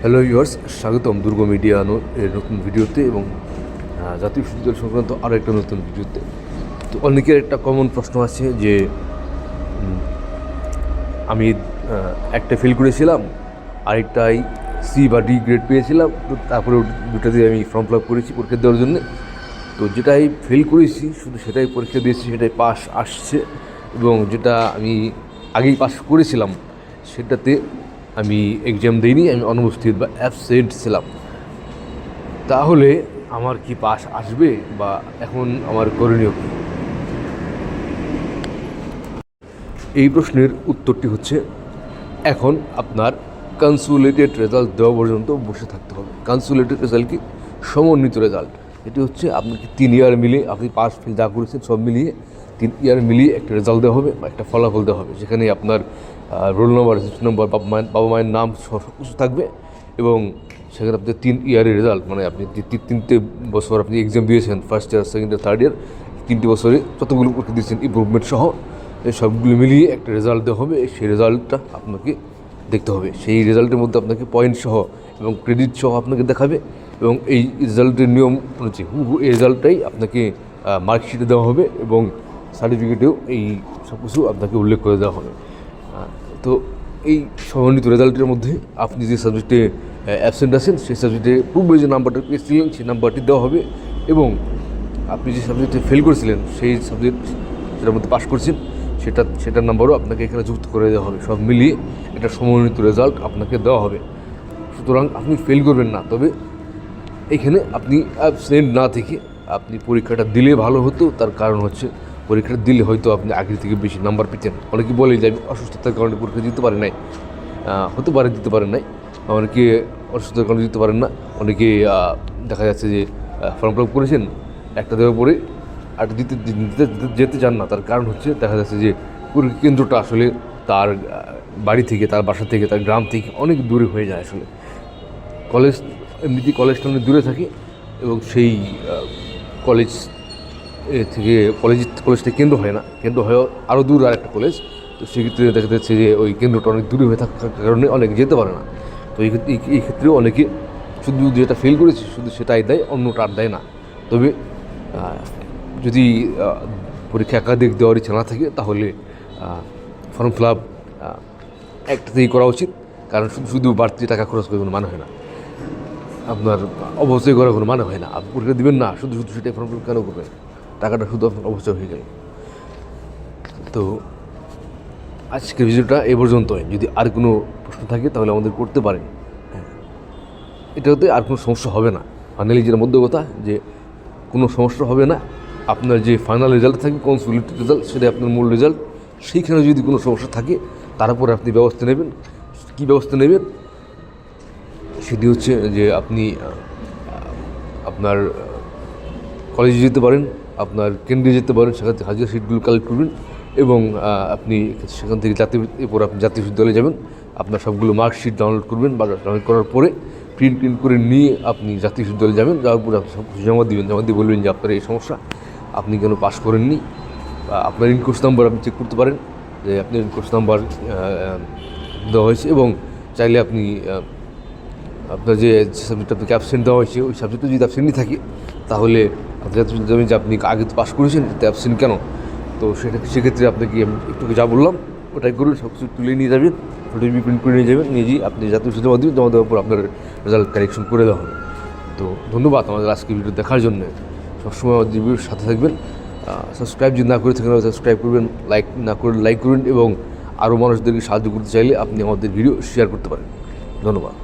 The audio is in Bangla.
হ্যালো ইউয়ার্স স্বাগতম দুর্গ মিডিয়া এর নতুন ভিডিওতে এবং জাতীয় সুযোগ সংক্রান্ত আরও একটা নতুন ভিডিওতে তো অনেকের একটা কমন প্রশ্ন আছে যে আমি একটা ফেল করেছিলাম, আরেকটাই সি বা ডি গ্রেড পেয়েছিলাম, তো তারপরে ওটা- দুটাতে আমি ফর্ম ফিল আপ করেছি পরীক্ষা দেওয়ার জন্য। তো যেটাই ফেল করেছি, শুধু সেটাই পরীক্ষা দিয়েছি, সেটাই পাস আসছে এবং যেটা আমি আগেই পাস করেছিলাম, সেটাতে আমি এক্সাম দিইনি, আমি অনুপস্থিত বা অ্যাবসেন্ট ছিলাম। তাহলে আমার কি পাস আসবে বা এখন আমার করণীয় কী? এই প্রশ্নের উত্তরটি হচ্ছে, এখন আপনার কনসুলেটেড রেজাল্ট দেওয়া পর্যন্ত বসে থাকতে হবে। কনসুলেটেড রেজাল্ট কি? সমন্বিত রেজাল্ট এটি হচ্ছে আপনাকে তিন ইয়ার মিলিয়ে, আপনি পাস ফেল যা করেছেন সব মিলিয়ে, তিন ইয়ার মিলিয়ে একটা রেজাল্ট দেওয়া হবে বা একটা ফলাফল দেওয়া হবে। যেখানে আপনার রোল নম্বর রেজিস্ট্রেশন নম্বর, বাবা মায়ের বাবা মায়ের নাম সব কিছু থাকবে এবং সেখানে আপনি তিন ইয়ারের রেজাল্ট মানে আপনি তিন- তিনটে বছর আপনি এক্সাম দিয়েছেন first year second year third year তিনটে বছরে যতগুলো পরীক্ষা দিয়েছেন ইম্প্রুভমেন্ট সহ, এই সবগুলো মিলিয়ে একটা রেজাল্ট দেওয়া হবে। সেই রেজাল্টটা আপনাকে দেখতে হবে। সেই রেজাল্টের মধ্যে আপনাকে পয়েন্ট সহ এবং ক্রেডিট সহ আপনাকে দেখাবে এবং এই রেজাল্টের নিয়ম অনুযায়ী হু হু এই রেজাল্টটাই আপনাকে মার্কশিটে দেওয়া হবে এবং সার্টিফিকেটেও এই সব কিছু আপনাকে উল্লেখ করে দেওয়া হবে। তো এই সমন্বিত রেজাল্টের মধ্যে আপনি যে সাবজেক্টে অ্যাবসেন্ট আছেন, সেই সাবজেক্টে পূর্বে যে নাম্বারটা পেয়েছিলেন, সেই নাম্বারটি দেওয়া হবে এবং আপনি যে সাবজেক্টে ফেল করেছিলেন, সেই সাবজেক্ট যেটার মধ্যে পাশ করছেন, সেটা, সেটার নাম্বারও আপনাকে এখানে যুক্ত করে দেওয়া হবে। সব মিলিয়ে এটা সমন্বিত রেজাল্ট আপনাকে দেওয়া হবে। সুতরাং আপনি ফেল করবেন না, তবে এখানে আপনি অ্যাবসেন্ট না থেকে আপনি পরীক্ষাটা দিলে ভালো হতো, তার কারণ হচ্ছে পরীক্ষাটা দিলে হয়তো আপনি আগের থেকে বেশি নাম্বার পেতেন। অনেকে বলে যে আমি অসুস্থতার কারণে পরীক্ষা দিতে পারি নাই। হতে পারে দিতে পারেন নাই। অনেকে অসুস্থতার কারণে দিতে পারেন না। অনেকে দেখা যাচ্ছে যে ফর্ম ফিল করেছেন, একটা দেওয়ার পরে আর দিতে যেতে চান না। তার কারণ হচ্ছে দেখা যাচ্ছে যে, পরীক্ষা কেন্দ্রটা আসলে তার বাড়ি থেকে, তার বাসা থেকে, তার গ্রাম থেকে অনেক দূরে হয়ে যায় আসলে। কলেজ, এমনিতেই কলেজটা অনেক দূরে থাকে এবং সেই কলেজ থেকে কলেজ কলেজটা কেন্দ্র হয় না। কেন্দ্র হয় আরও দূর আর একটা কলেজ তো সেক্ষেত্রে দেখা যাচ্ছে যে ওই কেন্দ্রটা অনেক দূরে হয়ে থাকার কারণে অনেকে যেতে পারে না। তো এই ক্ষেত্রে, এই- এই ক্ষেত্রেও অনেকে শুধু যেটা ফেল করেছে, শুধু সেটাই দেয়, অন্যটা আর দেয় না। তবে যদি পরীক্ষা একাধিক দেওয়ার ইচ্ছা না থাকে, তাহলে ফর্ম ফিল আপ একটাতেই করা উচিত। কারণ শুধু শুধু বাড়তি টাকা খরচ করে কোনো মানে হয় না। আপনার অবশ্যই করার কোনো মানে হয় না। আপনি পরীক্ষা দেবেন না, শুধু শুধু সেটাই ফর্ম ফিল কেন করবেন? টাকাটা শুধু আপনার অবশ্যই হয়ে গেল। তো আজকের ভিডিওটা এ পর্যন্তই। যদি আর কোনো প্রশ্ন থাকে তাহলে আমাদের করতে পারেন। হ্যাঁ। এটাতে আর কোনো সমস্যা হবে না। ফাইনালি যেটা মধ্য কথা যে কোনো সমস্যা হবে না। আপনার যে ফাইনাল রেজাল্ট থাকে কনসুলেটেড রেজাল্ট সেটা আপনার মূল রেজাল্ট সেইখানে যদি কোনো সমস্যা থাকে, তার উপরে আপনি ব্যবস্থা নেবেন। কী ব্যবস্থা নেবেন? সেটি হচ্ছে যে আপনি আপনার কলেজে যেতে পারেন। আপনার কেন্দ্রে যেতে পারেন, সেখান থেকে হাজিরা সিটগুলো কালেক্ট করবেন এবং আপনি সেখান থেকে জাতীয় এরপর আপনি জাতীয় বিশ্ববিদ্যালয়ে যাবেন। আপনার সবগুলো মার্কশিট ডাউনলোড করবেন, বা ডাউনলোড করার পরে প্রিন্ট প্রিন্ট করে নিয়ে আপনি জাতীয় বিশ্ববিদ্যালয়ে যাবেন। যাওয়ার পরে আপনি সব কিছু জমা দিবেন। জমা দিয়ে বলবেন যে, আপনার এই সমস্যা, আপনি কেন পাস করেননি? আপনার ইনকোর্স নাম্বার আপনি চেক করতে পারেন, যে আপনার ইনকোর্স নাম্বার দেওয়া হয়েছে এবং চাইলে আপনি আপনার যে সাবজেক্ট আপনাকে অ্যাবসেন্ট দেওয়া হয়েছে, ওই সাবজেক্টে যদি অ্যাবসেন্টই থাকে, তাহলে আপনি যাতে যে আপনি আগে তো পাস করেছেন অ্যাবসেন্ট কেন? তো সেটা সেক্ষেত্রে আপনাকে আমি একটু যা বললাম, ওটাই করুন সব কিছু তুলে নিয়ে যাবেন ফটোকপি প্রিন্ট করে নিয়ে যাবেন, নিয়ে আপনি জাতীয় জমা দিবেন জমা দেওয়ার পর আপনার রেজাল্ট কারেকশন করে দেওয়া হবে। তো ধন্যবাদ আমাদের আজকে ভিডিও দেখার জন্য। সবসময় আমাদের ভিডিওর সাথে থাকবেন। সাবস্ক্রাইব যদি না করে থাকেন সাবস্ক্রাইব করবেন লাইক না করে লাইক করুন এবং আরও মানুষদেরকে সাহায্য করতে চাইলে আপনি আমাদের ভিডিও শেয়ার করতে পারেন। ধন্যবাদ।